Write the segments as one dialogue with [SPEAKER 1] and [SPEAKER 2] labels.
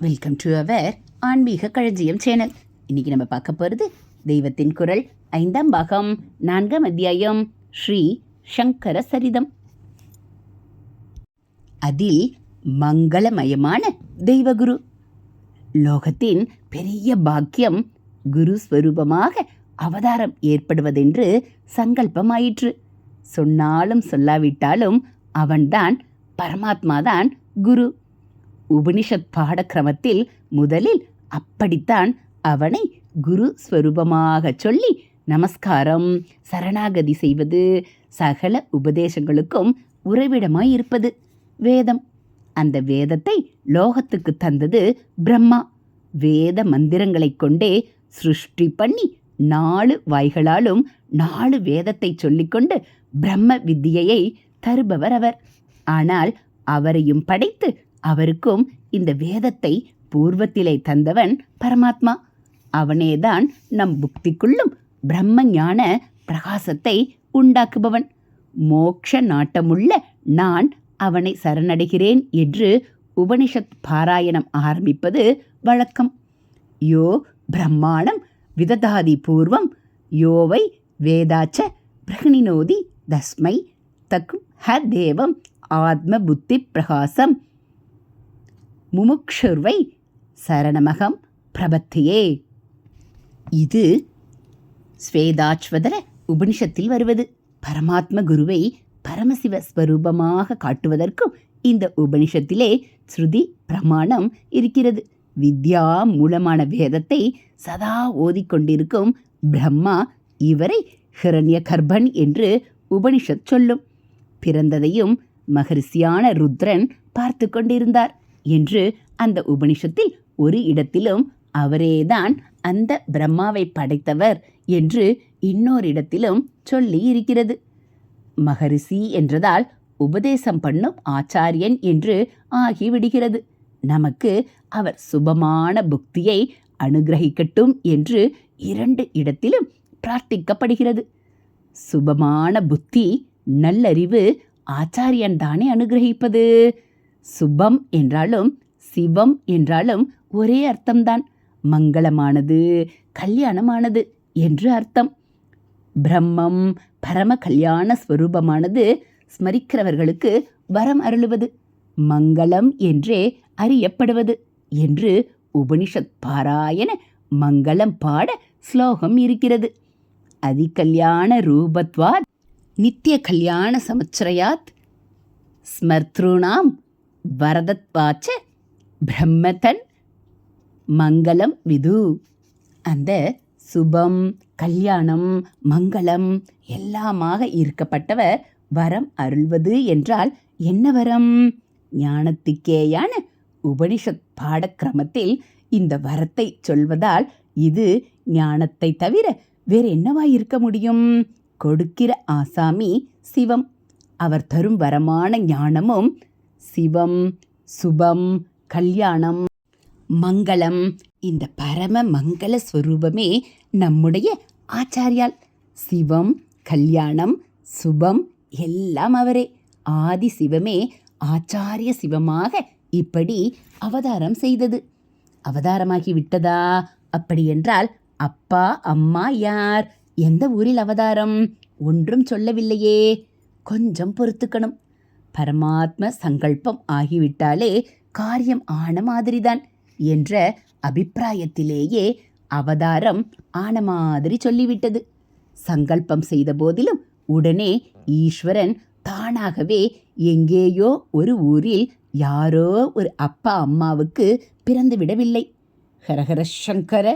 [SPEAKER 1] Welcome to our ஆன்மீக களஞ்சியம் channel இன்னைக்கு நம்ம பார்க்க போகிறது தெய்வத்தின் குரல் ஐந்தாம் பாகம் நான்காம் அத்தியாயம் ஸ்ரீ சங்கர சரிதம். அதில் மங்களமயமான தெய்வகுரு. லோகத்தின் பெரிய பாக்கியம் குரு ஸ்வரூபமாக அவதாரம் ஏற்படுவதென்று சங்கல்பமாயிற்று. சொன்னாலும் சொல்லாவிட்டாலும் அவன்தான் பரமாத்மாதான் குரு. உபனிஷத் பாடக்கிரமத்தில் முதலில் அப்படித்தான் அவனை குரு ஸ்வரூபமாக சொல்லி நமஸ்காரம் சரணாகதி செய்வது சகல உபதேசங்களுக்கும் உறைவிடமாய் இருப்பது வேதம். அந்த வேதத்தை லோகத்துக்கு தந்தது பிரம்மா. வேத மந்திரங்களைக் கொண்டே சிருஷ்டி பண்ணி நாலு வாய்களாலும் நாலு வேதத்தை சொல்லிக்கொண்டு பிரம்ம வித்தியையை தருபவர் அவர். ஆனால் அவரையும் படைத்து அவருக்கும் இந்த வேதத்தை பூர்வத்திலே தந்தவன் பரமாத்மா. அவனேதான் நம் புக்திக்குள்ளும் பிரம்ம ஞான பிரகாசத்தை உண்டாக்குபவன். மோக்ஷ நாட்டமுள்ள நான் அவனை சரணடைகிறேன் என்று உபனிஷத் பாராயணம் ஆரம்பிப்பது வழக்கம். யோ பிரம்மாணம் விததாதி பூர்வம் யோவை வேதாச்ச பிரகணினோதி தஸ்மை தக்கும் ஹ தேவம் ஆத்ம புத்தி பிரகாசம் முமுக்ஷுர்வை சரணமகம் பிரபத்தியே. இது ஸ்வேதாச்வதர உபனிஷத்தில் வருவது. பரமாத்ம குருவை பரமசிவ ஸ்வரூபமாக காட்டுவதற்கும் இந்த உபனிஷத்திலே ஸ்ருதி பிரமாணம் இருக்கிறது. வித்யா மூலமான வேதத்தை சதா ஓதிக்கொண்டிருக்கும் பிரம்மா இவரை ஹிரண்ய கர்ப்பன் என்று உபனிஷத் சொல்லும். பிறந்ததையும் மகரிஷியான ருத்ரன் பார்த்து கொண்டிருந்தார். என்று அந்த உபனிஷத்தில் ஒரு இடத்திலும் அவரேதான் அந்த பிரம்மாவை படைத்தவர் என்று இன்னொரு இடத்திலும் சொல்லி இருக்கிறது. மகரிஷி என்றதால் உபதேசம் பண்ணும் ஆச்சாரியன் என்று ஆகிவிடுகிறது. நமக்கு அவர் சுபமான புக்தியை அனுகிரகிக்கட்டும் என்று இரண்டு இடத்திலும் பிரார்த்திக்கப்படுகிறது. சுபமான புத்தி நல்லறிவு ஆச்சாரியன் தானே அனுகிரகிப்பது? சுபம் என்றாலும் சிவம் என்றாலும் ஒரே அர்த்தம்தான். மங்களமானது கல்யாணமானது என்று அர்த்தம். பிரம்மம் பரம கல்யாண ஸ்வரூபமானது ஸ்மரிக்கிறவர்களுக்கு வரம் அருளுவது மங்களம் என்றே அறியப்படுவது என்று உபனிஷத் பாராயண மங்களம் பாட ஸ்லோகம் இருக்கிறது. அதிகல்யாண ரூபத்வாத் நித்திய கல்யாண சமச்சரயாத் ஸ்மர்த்ருணாம் வரதத்வாச்ச பிரம்மதன் மங்களம் விது. அந்த சுபம் கல்யாணம் மங்களம் எல்லாமாக இருக்கப்பட்டவர் வரம் அருள்வது என்றால் என்ன வரம்? ஞானத்துக்கேயான உபனிஷத் பாடக்கிரமத்தில் இந்த வரத்தை சொல்வதால் இது ஞானத்தை தவிர வேறு என்னவாய் இருக்க முடியும்? கொடுக்கிற ஆசாமி சிவம். அவர் தரும் வரமான ஞானமும் சிவம் சுபம் கல்யாணம் மங்களம். இந்த பரம மங்கள ஸ்வரூபமே நம்முடைய ஆச்சாரியால். சிவம் கல்யாணம் சுபம் எல்லாம் அவரே. ஆதி சிவமே ஆச்சாரிய சிவமாக இப்படி அவதாரம் செய்தது. அவதாரமாகி விட்டதா? அப்படியென்றால் அப்பா அம்மா யார்? எந்த ஊரில் அவதாரம்? ஒன்றும் சொல்லவில்லையே. கொஞ்சம் பொறுத்துக்கணும். பரமாத்ம சங்கல்பம் ஆகிவிட்டாலே காரியம் ஆன மாதிரிதான் என்ற அபிப்பிராயத்திலேயே அவதாரம் ஆன மாதிரி சொல்லிவிட்டது. சங்கல்பம் செய்த போதிலும் உடனே ஈஸ்வரன் தானாகவே எங்கேயோ ஒரு ஊரில் யாரோ ஒரு அப்பா அம்மாவுக்கு பிறந்து விடவில்லை. ஹரஹர சங்கர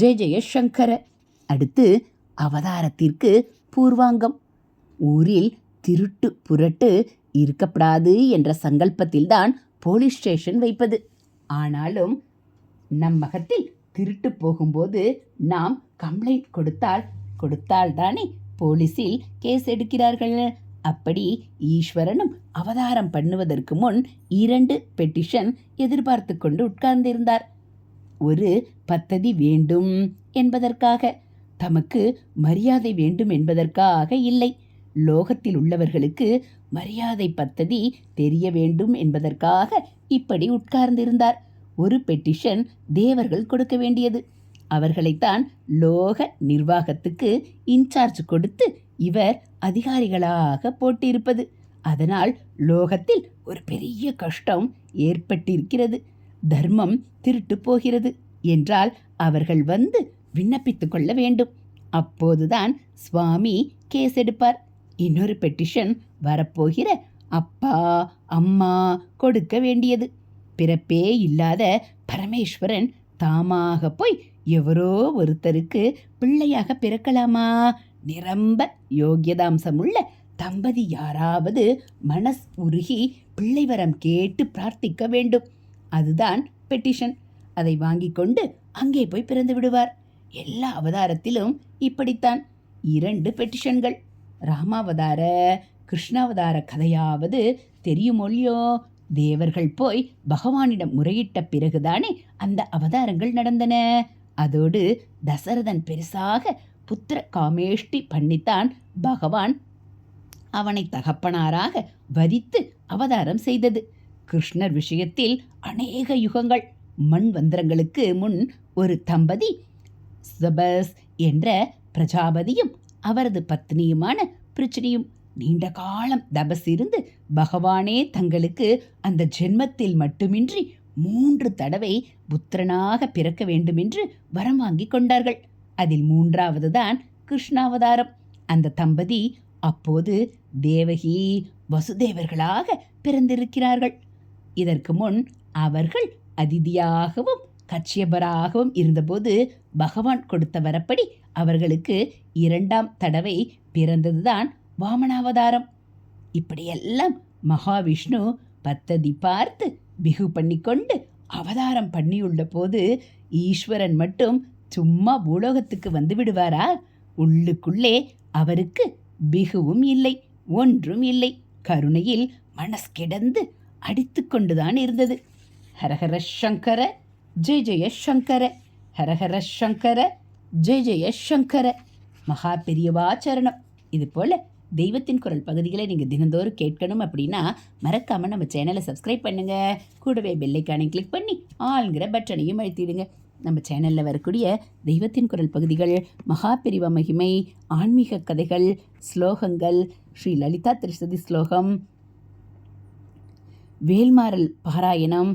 [SPEAKER 1] ஜெய ஜெயசங்கர அடுத்து அவதாரத்திற்கு பூர்வாங்கம். ஊரில் திருட்டு புரட்டு இருக்கப்படாது என்ற சங்கல்பத்தில்தான் போலீஸ் ஸ்டேஷன் வைப்பது. ஆனாலும் நம் மகத்தில் திருட்டு போகும்போது நாம் கம்ப்ளைண்ட் கொடுத்தால் கொடுத்தால் தானே போலீஸில் கேஸ் எடுக்கிறார்கள். அப்படி ஈஸ்வரனும் அவதாரம் பண்ணுவதற்கு முன் இரண்டு பெட்டிஷன் எதிர்பார்த்து கொண்டு உட்கார்ந்திருந்தார். ஒரு பத்ததி வேண்டும் என்பதற்காக தமக்கு மரியாதை வேண்டும் என்பதற்காக இல்லை. லோகத்தில் உள்ளவர்களுக்கு மரியாதை பத்ததி தெரிய வேண்டும் என்பதற்காக இப்படி உட்கார்ந்திருந்தார். ஒரு பெட்டிஷன் தேவர்கள் கொடுக்க வேண்டியது. அவர்களைத்தான் லோக நிர்வாகத்துக்கு இன்சார்ஜ் கொடுத்து இவர் அதிகாரிகளாக போட்டிருப்பது. அதனால் லோகத்தில் ஒரு பெரிய கஷ்டம் ஏற்பட்டிருக்கிறது. தர்மம் திருட்டு போகிறது என்றால் அவர்கள் வந்து விண்ணப்பித்துக் கொள்ள வேண்டும். அப்போதுதான் சுவாமி கேஸ் எடுப்பார். இன்னொரு பெட்டிஷன் வரப்போகிற அப்பா அம்மா கொடுக்க வேண்டியது. பிறப்பே இல்லாத பரமேஸ்வரன் தாமாக போய் எவரோ ஒருத்தருக்கு பிள்ளையாக பிறக்கலாமா? நிரம்ப யோகியதாம்சமுள்ள தம்பதி யாராவது மனஸ் உருகி பிள்ளை வரம் கேட்டு பிரார்த்திக்க வேண்டும். அதுதான் பெட்டிஷன் அதை வாங்கி கொண்டு அங்கே போய் பிறந்து விடுவார். எல்லா அவதாரத்திலும் இப்படித்தான். இரண்டு பெட்டிஷன்கள் ராமாவதார கிருஷ்ணாவதார கதையாவது தெரியுமொழியோ? தேவர்கள் போய் பகவானிடம் முறையிட்ட பிறகுதானே அந்த அவதாரங்கள் நடந்தன. அதோடு தசரதன் பெருசாக புத்திர காமேஷ்டி பண்ணித்தான் பகவான் அவனை தகப்பனாராக வரித்து அவதாரம் செய்தது. கிருஷ்ணர் விஷயத்தில் அநேக யுகங்கள். மண் வந்திரங்களுக்கு முன் ஒரு தம்பதி சபஸ் என்ற பிரஜாபதியும் அவரது பத்னியுமான பிரச்சனையும் நீண்ட காலம் தபஸ் இருந்து பகவானே தங்களுக்கு அந்த ஜென்மத்தில் மட்டுமின்றி மூன்று தடவை புத்திரனாக பிறக்க வேண்டுமென்று வரம் வாங்கி கொண்டார்கள். அதில் மூன்றாவது தான் கிருஷ்ணாவதாரம். அந்த தம்பதி அப்போது தேவகி வசுதேவர்களாக பிறந்திருக்கிறார்கள். இதற்கு முன் அவர்கள் அதிதியாகவும் கச்சியபராகவும் இருந்தபோது பகவான் கொடுத்த வரப்படி அவர்களுக்கு இரண்டாம் தடவை பிறந்ததுதான் வாமனாவதாரம். இப்படியெல்லாம் மகாவிஷ்ணு பத்ததி பார்த்து பிகு பண்ணிக்கொண்டு அவதாரம் பண்ணியுள்ள போது ஈஸ்வரன் மட்டும் சும்மா பூலோகத்துக்கு வந்து விடுவாரா? உள்ளுக்குள்ளே அவருக்கு பிகுவும் இல்லை ஒன்றும் இல்லை. கருணையில் மனஸ் கிடந்து அடித்து கொண்டுதான் இருந்தது. ஹரஹர சங்கர ஜெய ஜெய சங்கர ஹரஹர சங்கர ஜெய் ஜெய சங்கர. மகா பெரியவா சரணம். இது போல் தெய்வத்தின் குரல் பகுதிகளை நீங்கள் தினந்தோறும் கேட்கணும் அப்படின்னா மறக்காமல் நம்ம சேனலை சப்ஸ்கிரைப் பண்ணுங்கள் கூடவே பெல்லைக்கானை கிளிக் பண்ணி ஆளுங்கிற பட்டனையும் அழுத்திடுங்க. நம்ம சேனலில் வரக்கூடிய தெய்வத்தின் குரல் பகுதிகள் மகா பிரிவ மகிமை ஆன்மீக கதைகள் ஸ்லோகங்கள் ஸ்ரீ லலிதா திருசதி ஸ்லோகம் வேல்மாறல் பாராயணம்